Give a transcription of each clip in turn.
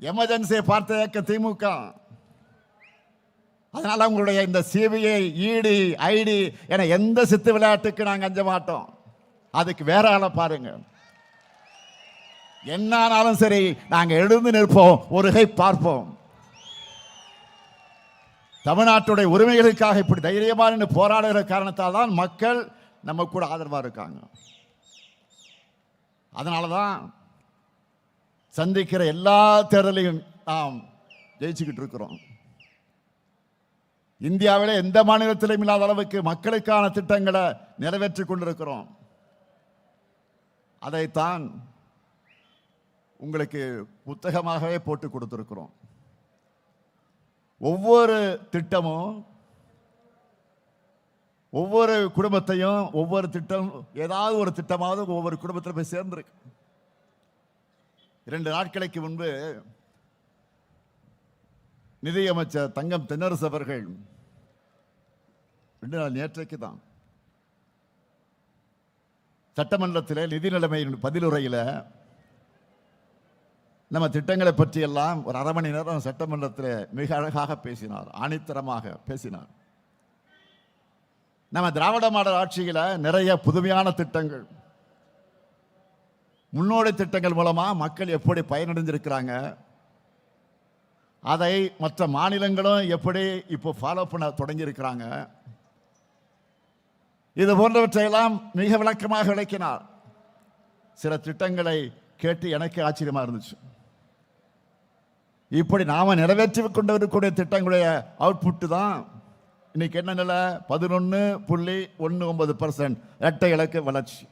எமர்ஜென்சியை பார்த்த இயக்க திமுக. அதனால் உங்களுடைய இந்த சிபிஐ இடி ஐடி என எந்த சித்து விளையாட்டுக்கு நாங்கள் அஞ்ச மாட்டோம். அதுக்கு வேற ஆளை பாருங்க. என்னானாலும் சரி நாங்கள் எழுந்து நிற்போம் ஒரு கை பார்ப்போம். தமிழ்நாட்டுடைய உரிமைகளுக்காக இப்படி தைரியமாக நின்று போராடுகிற காரணத்தால் தான் மக்கள் நம்ம கூட ஆதரவாக இருக்காங்க. அதனால தான் சந்திக்கிற எல்லா தேர்தலையும் நாம் ஜெயிச்சுக்கிட்டு இருக்கிறோம். இந்தியாவில் எந்த மாநிலத்திலும் இல்லாத அளவுக்கு மக்களுக்கான திட்டங்களை நிறைவேற்றி கொண்டிருக்கிறோம். அதைத்தான் உங்களுக்கு புத்தகமாகவே போட்டு கொடுத்துருக்குறோம். ஒவ்வொரு திட்டமும் ஒவ்வொரு குடும்பத்தையும் ஒவ்வொரு திட்டம் ஏதாவது ஒரு திட்டமாவது ஒவ்வொரு குடும்பத்தில் போய் சேர்ந்துருக்கு. இரண்டு நாட்களுக்கு முன்பு நிதியமைச்சர் தங்கம் தென்னரசு அவர்கள் ரெண்டு நாள் நேற்றைக்கு தான் சட்டமன்றத்தில் நிதி நிலைமையின் பதிலுரையில் நம்ம திட்டங்களை பற்றியெல்லாம் ஒரு அரை மணி நேரம் சட்டமன்றத்தில் மிக அழகாக பேசினார் ஆணித்தரமாக பேசினார். நம்ம திராவிட மாடல் ஆட்சியில் நிறைய புதுமையான திட்டங்கள் முன்னோடி திட்டங்கள் மூலமாக மக்கள் எப்படி பயனடைஞ்சிருக்கிறாங்க அதை மற்ற மாநிலங்களும் எப்படி இப்போ ஃபாலோ பண்ண தொடங்கியிருக்கிறாங்க? இது போன்றவற்றையெல்லாம் மிக விளக்கமாக விளக்கினார். சில திட்டங்களை கேட்டு எனக்கு ஆச்சரியமாக இருந்துச்சு. இப்படி நாம் நிறைவேற்றி கொண்டு வரக்கூடிய திட்டங்களுடைய அவுட்புட்டு தான் இன்னைக்கு என்ன நிலை? பதினொன்று புள்ளி ஒன்று ஒன்பது பர்சன்ட் இரட்டை இலக்கு வளர்ச்சி.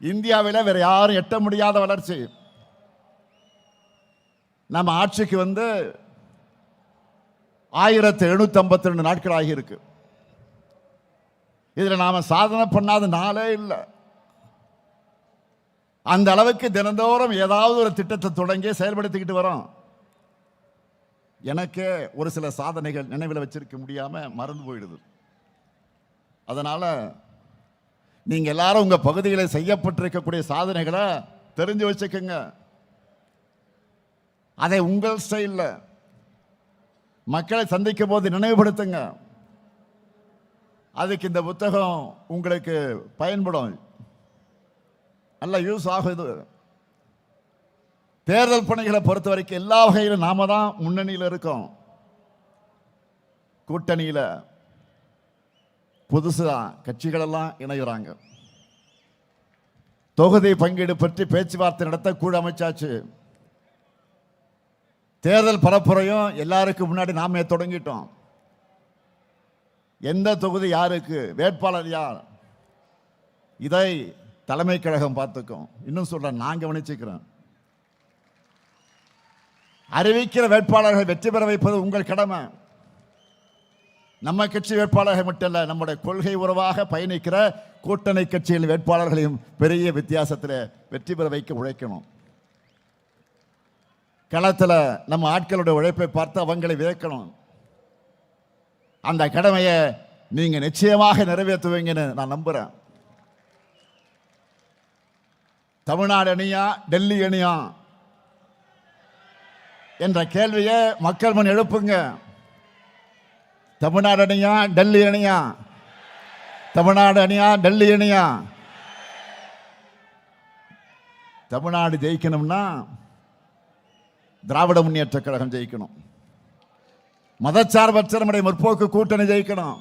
இந்தியாவில் வேற யாரும் எட்ட முடியாத வளர்ச்சி. நம்ம ஆட்சிக்கு வந்து ஆயிரத்தி எழுநூத்தி ஐம்பத்தி ரெண்டு நாட்கள் ஆகியிருக்கு. இதில் நாம சாதனை பண்ணாத நாளே இல்லை. அந்த அளவுக்கு தினந்தோறும் ஏதாவது ஒரு திட்டத்தை தொடங்கி செயல்படுத்திக்கிட்டு வரோம். எனக்கே ஒரு சில சாதனைகள் நினைவில் வச்சிருக்க முடியாமல் மறந்து போயிடுது. அதனால் நீங்க எல்லாரும் உங்க பகுதிகளில் செய்யப்பட்டிருக்கக்கூடிய சாதனைகளை தெரிஞ்சு வச்சுக்கோங்க. அதை உங்கள் ஸ்டைலில் மக்களை சந்திக்கும் போது நினைவுபடுத்துங்க. அதுக்கு இந்த புத்தகம் உங்களுக்கு பயன்படும். நல்ல யூஸ் ஆகுது. தேர்தல் பணிகளை பொறுத்த வரைக்கும் எல்லா வகையிலும் நாம தான் முன்னணியில் இருக்கோம். கூட்டணியில். புதுசாக கட்சிகளெல்லாம் இணைகிறாங்க தொகுதி பங்கீடு பற்றி பேச்சுவார்த்தை நடத்த கூட அமைச்சாச்சு. தேர்தல் பரப்புரையும் எல்லாருக்கும் முன்னாடி நாமே தொடங்கிட்டோம். எந்த தொகுதி யாருக்கு வேட்பாளர் யார் இதை தலைமை கழகம் பார்த்துக்கும். இன்னும் சொல்கிறேன் நான் கவனிச்சுக்கிறேன். அறிவிக்கிற வேட்பாளர்கள் வெற்றி பெற வைப்பது உங்கள் கடமை. நம்ம கட்சி வேட்பாளர்கள் மட்டும் இல்லை நம்முடைய கொள்கை உறவாக பயணிக்கிற கூட்டணி கட்சியின் வேட்பாளர்களையும் பெரிய வித்தியாசத்தில் வெற்றி பெற வைக்க உழைக்கணும். களத்தில் நம்ம ஆட்களுடைய உழைப்பை பார்த்து அவங்களை விதைக்கணும் அந்த கடமையை நீங்கள் நிச்சயமாக நிறைவேற்றுவீங்கன்னு நான் நம்புகிறேன் தமிழ்நாடு அணியா டெல்லி அணியா? என்ற கேள்வியை மக்கள் முன் எழுப்புங்க. தமிழ்நாடு அணியா டெல்லி அணியா? தமிழ்நாடு அணியா டெல்லி அணியா? தமிழ்நாடு ஜெயிக்கணும்னா திராவிட முன்னேற்ற கழகம் ஜெயிக்கணும். மதச்சார்பற்ற நம்முடைய முற்போக்கு கூட்டணி ஜெயிக்கணும்.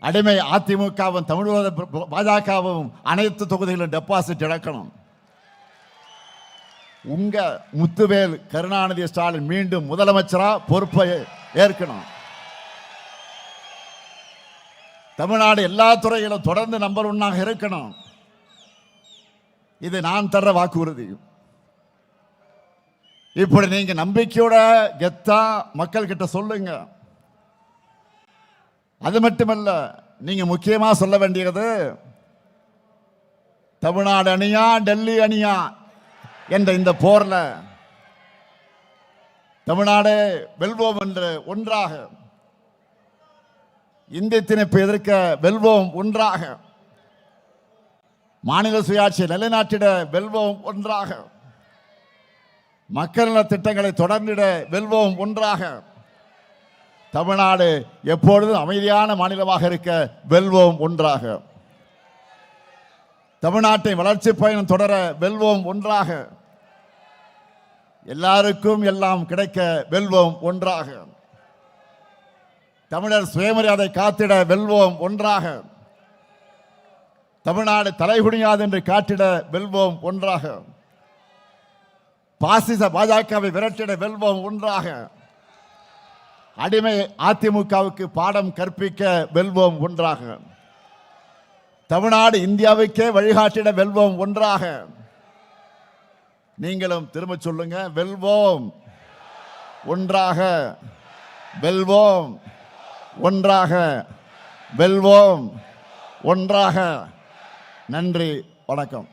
அடிமை அதிமுகவும் தமிழக பாஜகவும் அனைத்து தொகுதிகளிலும் டெபாசிட் இழக்கணும். உங்க முத்துவேல் கருணாநிதி ஸ்டாலின் மீண்டும் முதலமைச்சரா பொறுப்பை ஏற்கணும். தமிழ்நாடு எல்லா துறையிலும் தொடர்ந்து நம்பர் ஒன்னாக இருக்கணும். இது நான் தர்ற வாக்குறுதி இப்படி நீங்க நம்பிக்கையோட கெத்தா மக்கள் கிட்ட சொல்லுங்க. அது மட்டுமல்ல நீங்க முக்கியமா சொல்ல வேண்டியது தமிழ்நாடு அணியா டெல்லி அணியா என்ற இந்த போர்ல தமிழ்நாடு வெல்வோம் என்று ஒன்றாக இந்திய திணிப்பு எதிர்க்க வெல்வோம் ஒன்றாக. மாநில சுயாட்சியை நிலைநாட்டிட வெல்வோம் ஒன்றாக. மக்கள் நலத் திட்டங்களை தொடர்ந்திட வெல்வோம் ஒன்றாக. தமிழ்நாடு எப்பொழுதும் அமைதியான மாநிலமாக இருக்க வெல்வோம் ஒன்றாக. தமிழ்நாட்டை வளர்ச்சி பயணம் தொடர வெல்வோம் ஒன்றாக. எல்லாருக்கும் எல்லாம் கிடைக்க வெல்வோம் ஒன்றாக. தமிழர் சுயமரியாதை காத்திட வெல்வோம் ஒன்றாக. தமிழ்நாடு தலைகுனியாது என்று காட்டிட வெல்வோம் ஒன்றாக. பாசிச பாஜகவை விரட்டிட வெல்வோம் ஒன்றாக. அடிமை அதிமுகவுக்கு பாடம் கற்பிக்க வெல்வோம் ஒன்றாக. தமிழ்நாடு இந்தியாவுக்கே வழிகாட்டிட வெல்வோம் ஒன்றாக. நீங்களும் திரும்ப சொல்லுங்க வெல்வோம். ஒன்றாக வெல்வோம். ஒன்றாக வெல்வோம். ஒன்றாக நன்றி வணக்கம்.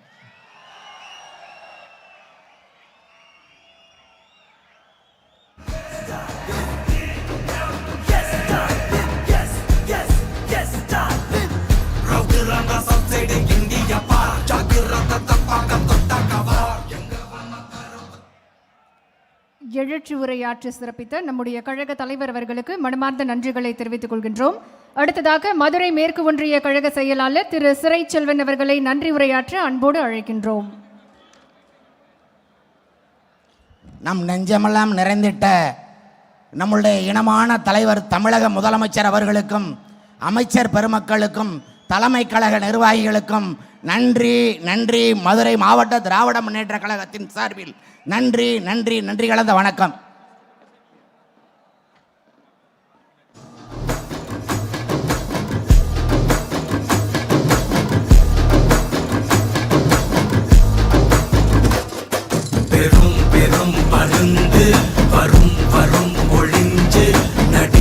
எழுச்சி உரையாற்றி சிறப்பித்த நம்முடைய கழக தலைவர் அவர்களுக்கு மனமார்ந்த நன்றிகளை தெரிவித்துக் கொள்கின்றோம். அடுத்ததாக மதுரை மேற்கு ஒன்றிய கழக செயலாளர் திரு சிறை செல்வன் அவர்களை நன்றி உரையாற்ற அன்போடு அழைக்கின்றோம். நம் நெஞ்சமெல்லாம் நிறைந்திட்ட நம்முடைய இனமான தலைவர் தமிழக முதலமைச்சர் அவர்களுக்கும் அமைச்சர் பெருமக்களுக்கும் தலைமை கழக நிர்வாகிகளுக்கும் நன்றி நன்றி. மதுரை மாவட்ட திராவிட முன்னேற்ற கழகத்தின் சார்பில் நன்றி நன்றி நன்றி கலந்த வணக்கம். பெரும் பெரும் பருந்து வரும் வரும் ஒளிஞ்சு நடி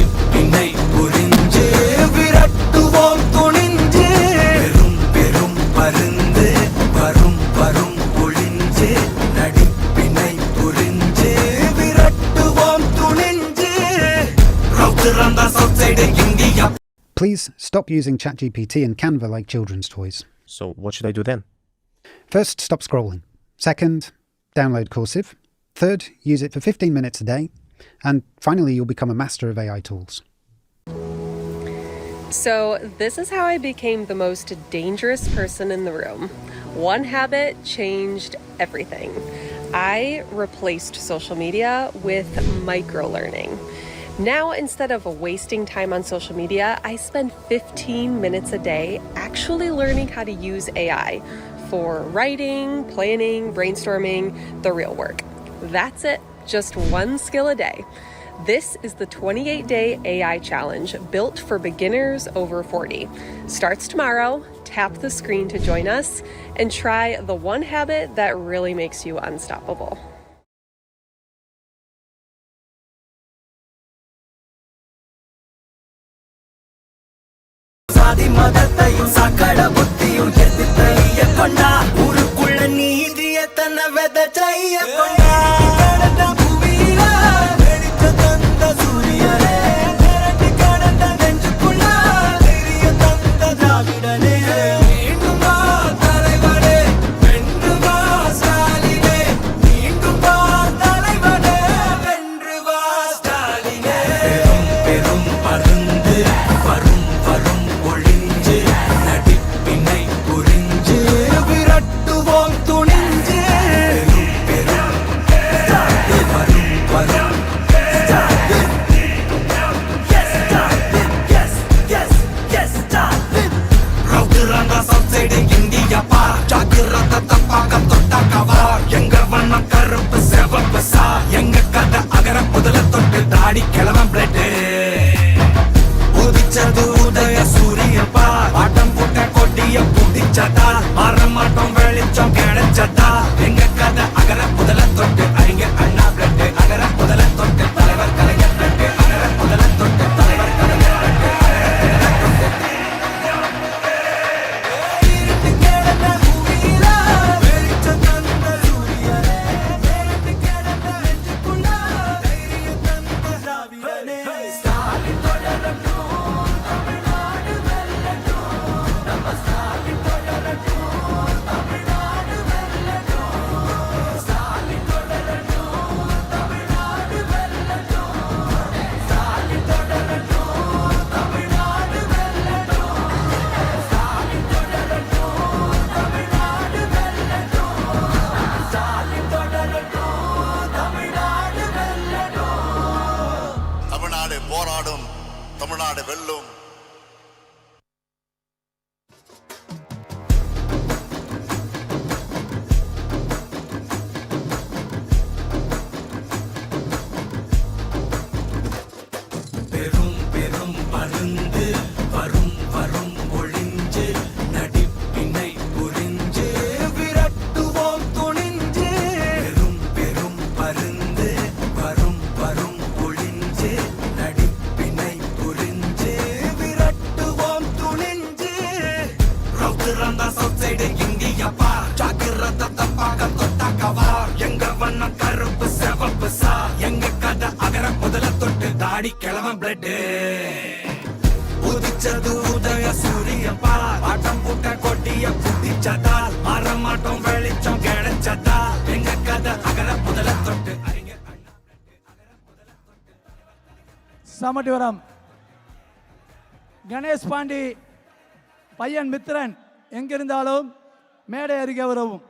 Please stop using ChatGPT and Canva like children's toys. So what should I do then? First, stop scrolling. Second, download Cursive. Third, use it for 15 minutes a day. And finally, you'll become a master of AI tools. So, this is how I became the most dangerous person in the room. One habit changed everything. I replaced social media with micro learning. Now, instead of wasting time on social media, I spend 15 minutes a day actually learning how to use AI for writing, planning, brainstorming, the real work. That's it, just one skill a day. This is the 28 day AI challenge built for beginners over 40. Starts tomorrow. Tap the screen to join us and try the one habit that really makes you unstoppable. கிடைச்சதா? புதிச்சதா மாற மாட்டோம் வெளிச்சம் கிடைச்சதா? எங்க கதை அகர புதல தொட்டு தொட்டு கிளம்ப கிழவன் பிளட் உதிச்சது உதய பால் ஆட்டம் புட்ட கொட்டிய புத்திச்சதா மாறமாட்டோம் வெளிச்சம் கிடைச்சதா எங்க கதை அகர முதல தொட்டு. அறிஞர் சமட்டிவரம். கணேஷ் பாண்டி பையன் மித்ரன் எங்கிருந்தாலும் மேடை அருகே வரவும்.